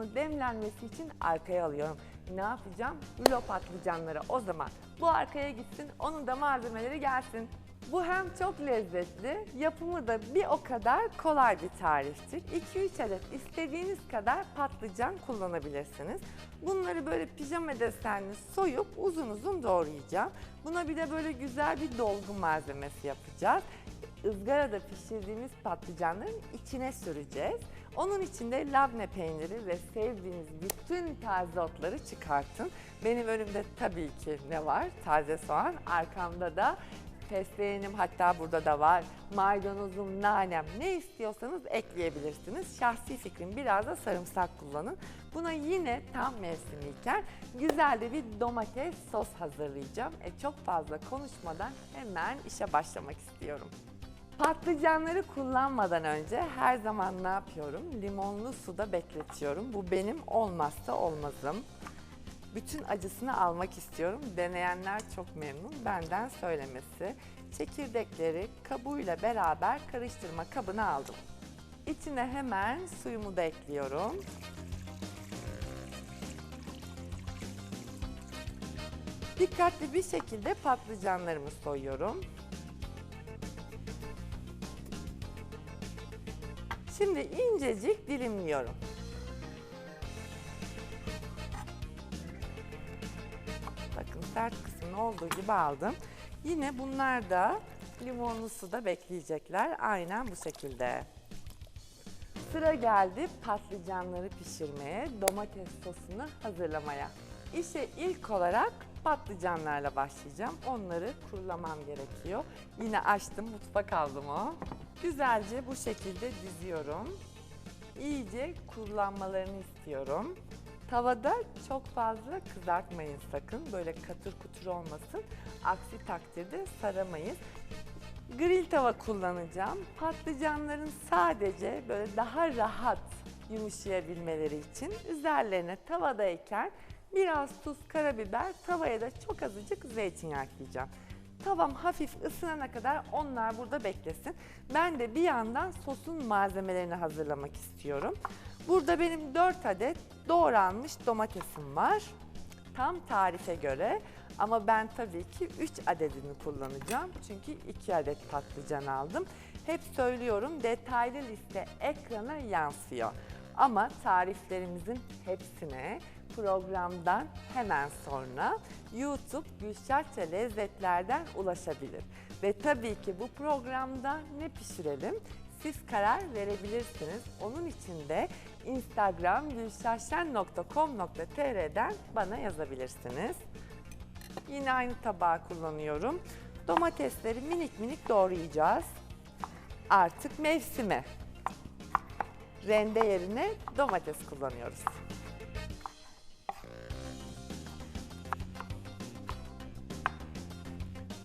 sosunu demlenmesi için arkaya alıyorum. Ne yapacağım? Rulo patlıcanları o zaman. Bu arkaya gitsin, onun da malzemeleri gelsin. Bu hem çok lezzetli, yapımı da bir o kadar kolay bir tariftir. 2-3 adet istediğiniz kadar patlıcan kullanabilirsiniz. Bunları böyle pijama desenli soyup uzun uzun doğrayacağım. Buna bir de böyle güzel bir dolgu malzemesi yapacağız. Izgarada pişirdiğimiz patlıcanların içine süreceğiz. Onun için de labne peyniri ve sevdiğiniz bütün taze otları çıkartın. Benim önümde tabii ki ne var? Taze soğan, arkamda da fesleğenim hatta burada da var. Maydanozum, nanem ne istiyorsanız ekleyebilirsiniz. Şahsi fikrim biraz da sarımsak kullanın. Buna yine tam mevsimiyken güzel de bir domates sos hazırlayacağım. E, çok fazla konuşmadan hemen işe başlamak istiyorum. Patlıcanları kullanmadan önce her zaman ne yapıyorum? Limonlu suda bekletiyorum. Bu benim olmazsa olmazım. Bütün acısını almak istiyorum. Deneyenler çok memnun. Benden söylemesi. Çekirdekleri kabuğuyla beraber karıştırma kabına aldım. İçine hemen suyumu da ekliyorum. Dikkatli bir şekilde patlıcanlarımı soyuyorum. Şimdi incecik dilimliyorum. Bakın sert kısmını olduğu gibi aldım. Yine bunlar da limonlu suda bekleyecekler. Aynen bu şekilde. Sıra geldi patlıcanları pişirmeye, domates sosunu hazırlamaya. İşe ilk olarak patlıcanlarla başlayacağım. Onları kurulamam gerekiyor. Yine açtım, mutfak aldım o. Güzelce bu şekilde diziyorum. İyice kurulanmalarını istiyorum. Tavada çok fazla kızartmayın sakın. Böyle katır kutur olmasın. Aksi takdirde saramayız. Grill tava kullanacağım. Patlıcanların sadece böyle daha rahat yumuşayabilmeleri için üzerlerine tavadayken biraz tuz, karabiber, tavaya da çok azıcık zeytinyağı ekleyeceğim. Tavam hafif ısınana kadar onlar burada beklesin. Ben de bir yandan sosun malzemelerini hazırlamak istiyorum. Burada benim 4 adet doğranmış domatesim var. Tam tarife göre ama ben tabii ki 3 adedini kullanacağım. Çünkü 2 adet patlıcan aldım. Hep söylüyorum detaylı liste ekrana yansıyor. Ama tariflerimizin hepsine programdan hemen sonra YouTube Gülşahça Lezzetler'den ulaşabilir. Ve tabii ki bu programda ne pişirelim? Siz karar verebilirsiniz. Onun için de Instagram gülşahşen.com.tr'den bana yazabilirsiniz. Yine aynı tabağı kullanıyorum. Domatesleri minik minik doğrayacağız. Artık mevsimi. Rende yerine domates kullanıyoruz.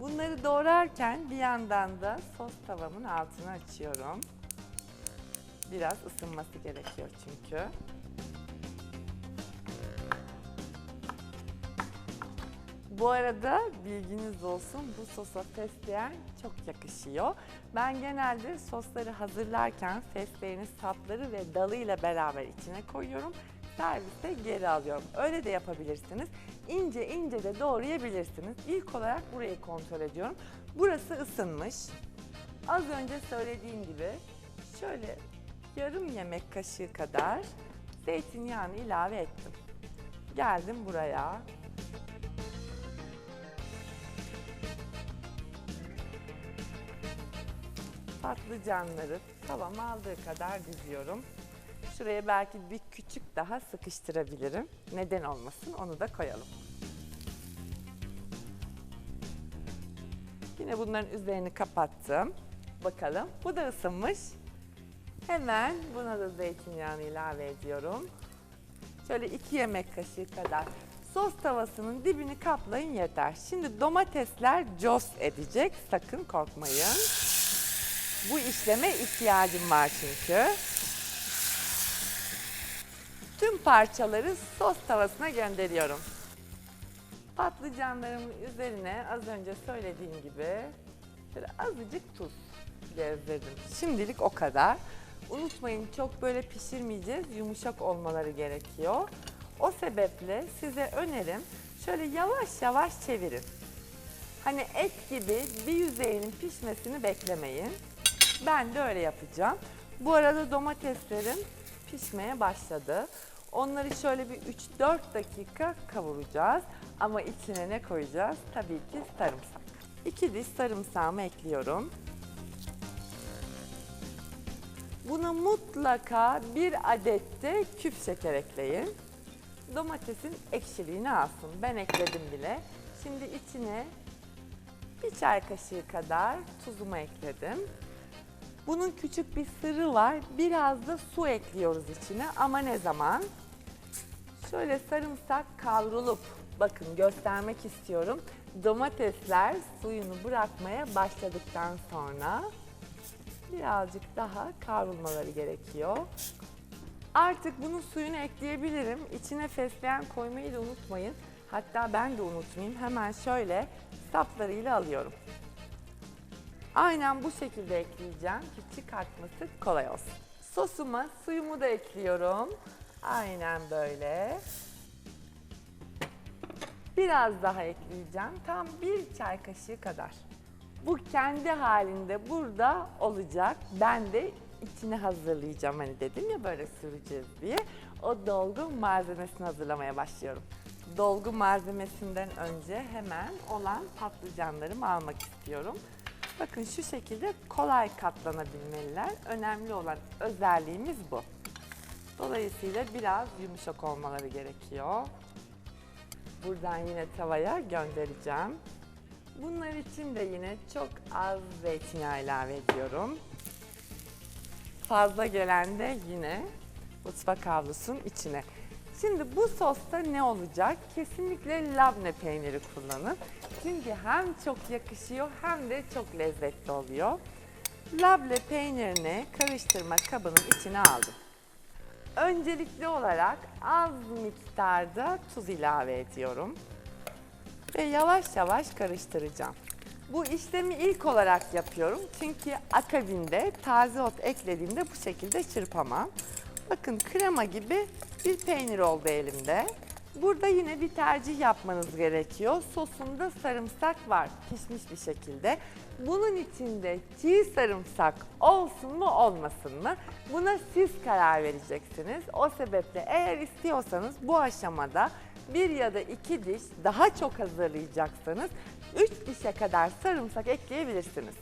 Bunları doğrarken bir yandan da sos tavamın altını açıyorum. Biraz ısınması gerekiyor çünkü. Bu arada bilginiz olsun bu sosa fesleğen çok yakışıyor. Ben genelde sosları hazırlarken fesleğeni sapları ve dalıyla beraber içine koyuyorum. Serviste geri alıyorum. Öyle de yapabilirsiniz. İnce ince de doğrayabilirsiniz. İlk olarak burayı kontrol ediyorum. Burası ısınmış. Az önce söylediğim gibi şöyle yarım yemek kaşığı kadar zeytinyağını ilave ettim. Geldim buraya. Patlıcanları tavam aldığı kadar diziyorum. Şuraya belki bir küçük daha sıkıştırabilirim. Neden olmasın onu da koyalım. Yine bunların üzerini kapattım. Bakalım bu da ısınmış. Hemen buna da zeytinyağını ilave ediyorum. Şöyle iki yemek kaşığı kadar. Sos tavasının dibini kaplayın yeter. Şimdi domatesler cos edecek. Sakın korkmayın. Bu işleme ihtiyacım var çünkü. Parçaları sos tavasına gönderiyorum. Patlıcanlarımın üzerine az önce söylediğim gibi şöyle azıcık tuz gezdirdim. Şimdilik o kadar. Unutmayın çok böyle pişirmeyeceğiz. Yumuşak olmaları gerekiyor. O sebeple size önerim şöyle yavaş yavaş çevirin. Hani et gibi bir yüzeyinin pişmesini beklemeyin. Ben de öyle yapacağım. Bu arada domateslerim pişmeye başladı. Onları şöyle bir 3-4 dakika kavuracağız. Ama içine ne koyacağız? Tabii ki sarımsak. 2 diş sarımsağımı ekliyorum. Buna mutlaka bir adet de küp şeker ekleyin. Domatesin ekşiliğini alsın. Ben ekledim bile. Şimdi içine bir çay kaşığı kadar tuzumu ekledim. Bunun küçük bir sırrı var. Biraz da su ekliyoruz içine ama ne zaman? Şöyle sarımsak kavrulup bakın göstermek istiyorum. Domatesler suyunu bırakmaya başladıktan sonra birazcık daha kavrulmaları gerekiyor. Artık bunun suyunu ekleyebilirim. İçine fesleğen koymayı da unutmayın. Hatta ben de unutmayayım. Hemen şöyle saplarıyla alıyorum. Aynen bu şekilde ekleyeceğim ki çıkartması kolay olsun. Sosuma suyumu da ekliyorum. Aynen böyle. Biraz daha ekleyeceğim. Tam bir çay kaşığı kadar. Bu kendi halinde burada olacak. Ben de içine hazırlayacağım hani dedim ya böyle süreceğiz diye. O dolgu malzemesini hazırlamaya başlıyorum. Dolgu malzemesinden önce hemen olan patlıcanlarımı almak istiyorum. Bakın şu şekilde kolay katlanabilmeliler. Önemli olan özelliğimiz bu. Dolayısıyla biraz yumuşak olmaları gerekiyor. Buradan yine tavaya göndereceğim. Bunlar için de yine çok az zeytinyağı ilave ediyorum. Fazla gelen de yine mutfak havlusunun içine. Şimdi bu sosta ne olacak? Kesinlikle labne peyniri kullanın. Çünkü hem çok yakışıyor hem de çok lezzetli oluyor. Labne peynirini karıştırma kabının içine aldım. Öncelikli olarak az miktarda tuz ilave ediyorum ve yavaş yavaş karıştıracağım. Bu işlemi ilk olarak yapıyorum çünkü akabinde taze ot eklediğimde bu şekilde çırpamam. Bakın krema gibi bir peynir oldu elimde. Burada yine bir tercih yapmanız gerekiyor. Sosunda sarımsak var pişmiş bir şekilde. Bunun içinde çiğ sarımsak olsun mu olmasın mı? Buna siz karar vereceksiniz. O sebeple eğer istiyorsanız bu aşamada bir ya da iki diş daha çok hazırlayacaksanız üç dişe kadar sarımsak ekleyebilirsiniz.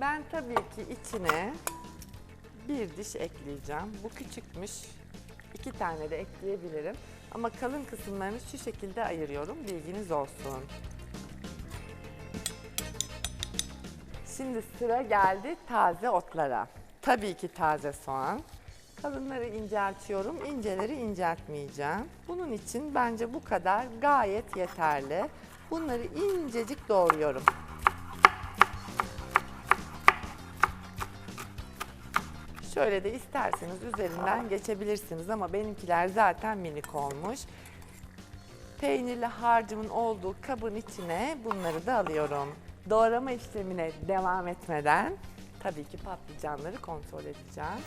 Ben tabii ki içine bir diş ekleyeceğim. Bu küçükmüş. İki tane de ekleyebilirim. Ama kalın kısımlarını şu şekilde ayırıyorum. Bilginiz olsun. Şimdi sıra geldi taze otlara. Tabii ki taze soğan. Kalınları inceltiyorum, inceleri inceltmeyeceğim. Bunun için bence bu kadar gayet yeterli. Bunları incecik doğruyorum. Şöyle de isterseniz üzerinden geçebilirsiniz ama benimkiler zaten minik olmuş. Peynirli harcımın olduğu kabın içine bunları da alıyorum. Doğrama işlemine devam etmeden tabii ki patlıcanları kontrol edeceğim.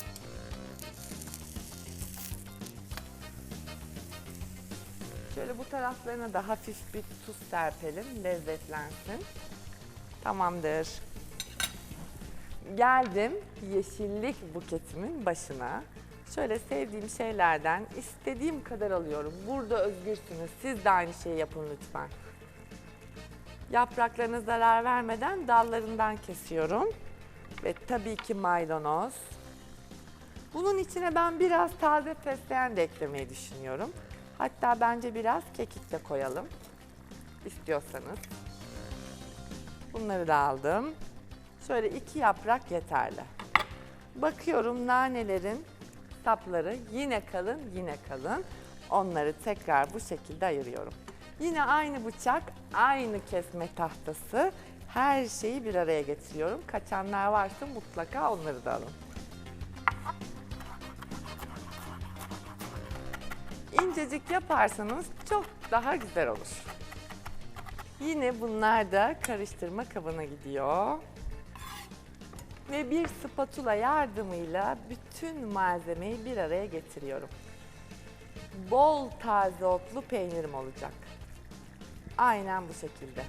Şöyle bu taraflarına da hafif bir tuz serpelim, lezzetlensin. Tamamdır. Geldim yeşillik buketimin başına. Şöyle sevdiğim şeylerden istediğim kadar alıyorum. Burada özgürsünüz. Siz de aynı şeyi yapın lütfen. Yapraklarına zarar vermeden dallarından kesiyorum. Ve tabii ki maydanoz. Bunun içine ben biraz taze fesleğen de eklemeyi düşünüyorum. Hatta bence biraz kekik de koyalım. İstiyorsanız. Bunları da aldım. Şöyle iki yaprak yeterli. Bakıyorum nanelerin sapları yine kalın yine kalın. Onları tekrar bu şekilde ayırıyorum. Yine aynı bıçak, aynı kesme tahtası. Her şeyi bir araya getiriyorum. Kaçanlar varsa mutlaka onları da alın. İncecik yaparsanız çok daha güzel olur. Yine bunlar da karıştırma kabına gidiyor. Ve bir spatula yardımıyla bütün malzemeyi bir araya getiriyorum. Bol taze otlu peynirim olacak. Aynen bu şekilde.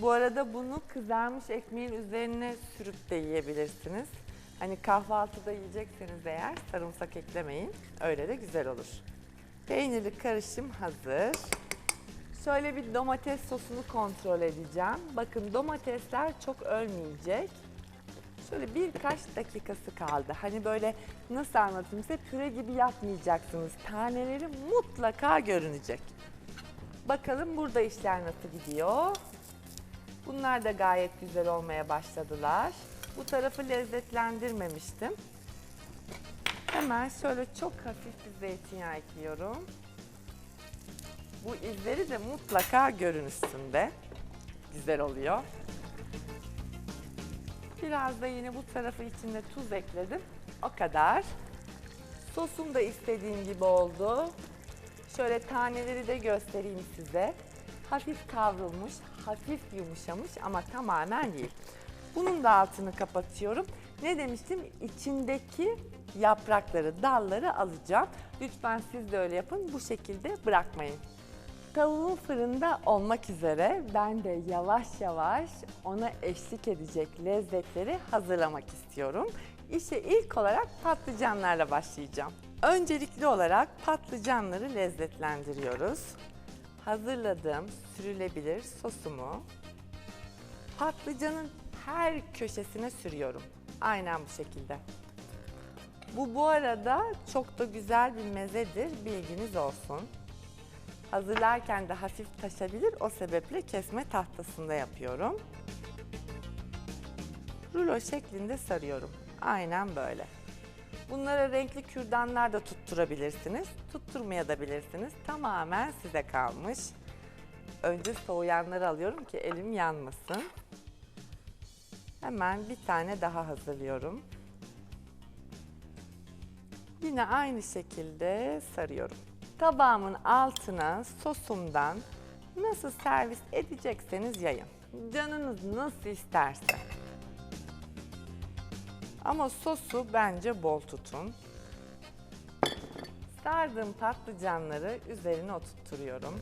Bu arada bunu kızarmış ekmeğin üzerine sürüp de yiyebilirsiniz. Hani kahvaltıda yiyecekseniz eğer sarımsak eklemeyin. Öyle de güzel olur. Peynirli karışım hazır. Şöyle bir domates sosunu kontrol edeceğim. Bakın domatesler çok ölmeyecek. Şöyle birkaç dakikası kaldı. Hani böyle nasıl anlatayım size püre gibi yapmayacaksınız. Taneleri mutlaka görünecek. Bakalım burada işler nasıl gidiyor. Bunlar da gayet güzel olmaya başladılar. Bu tarafı lezzetlendirmemiştim. Hemen şöyle çok hafif bir zeytinyağı ekliyorum. Bu izleri de mutlaka görün üstünde. Güzel oluyor. Biraz da yine bu tarafı içinde tuz ekledim. O kadar. Sosum da istediğim gibi oldu. Şöyle taneleri de göstereyim size. Hafif kavrulmuş, hafif yumuşamış ama tamamen değil. Bunun da altını kapatıyorum. Ne demiştim? İçindeki yaprakları, dalları alacağım. Lütfen siz de öyle yapın. Bu şekilde bırakmayın. Tavuğum fırında olmak üzere ben de yavaş yavaş ona eşlik edecek lezzetleri hazırlamak istiyorum. İşe ilk olarak patlıcanlarla başlayacağım. Öncelikli olarak patlıcanları lezzetlendiriyoruz. Hazırladığım sürülebilir sosumu patlıcanın her köşesine sürüyorum. Aynen bu şekilde. Bu bu arada çok da güzel bir mezedir. Bilginiz olsun. Hazırlarken de hafif taşabilir. O sebeple kesme tahtasında yapıyorum. Rulo şeklinde sarıyorum. Aynen böyle. Bunlara renkli kürdanlar da tutturabilirsiniz. Tutturmayabilirsiniz. Tamamen size kalmış. Önce soğuyanları alıyorum ki elim yanmasın. Hemen bir tane daha hazırlıyorum. Yine aynı şekilde sarıyorum. Tabağımın altına sosumdan nasıl servis edecekseniz yayın. Canınız nasıl isterse. Ama sosu bence bol tutun. Sardığım patlıcanları üzerine oturtturuyorum.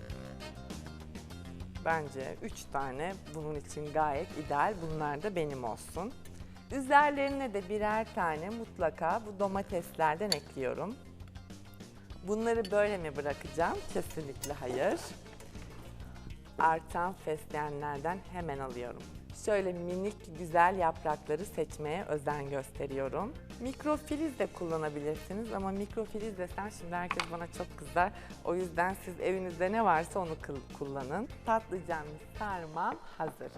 Bence 3 tane bunun için gayet ideal. Bunlar da benim olsun. Üzerlerine de birer tane mutlaka bu domateslerden ekliyorum. Bunları böyle mi bırakacağım? Kesinlikle hayır. Artan fesleğenlerden hemen alıyorum. Şöyle minik güzel yaprakları seçmeye özen gösteriyorum. Mikrofiliz de kullanabilirsiniz ama mikrofiliz desen şimdi herkes bana çok kızar. O yüzden siz evinizde ne varsa onu kullanın. Patlıcanlı sarmam hazır.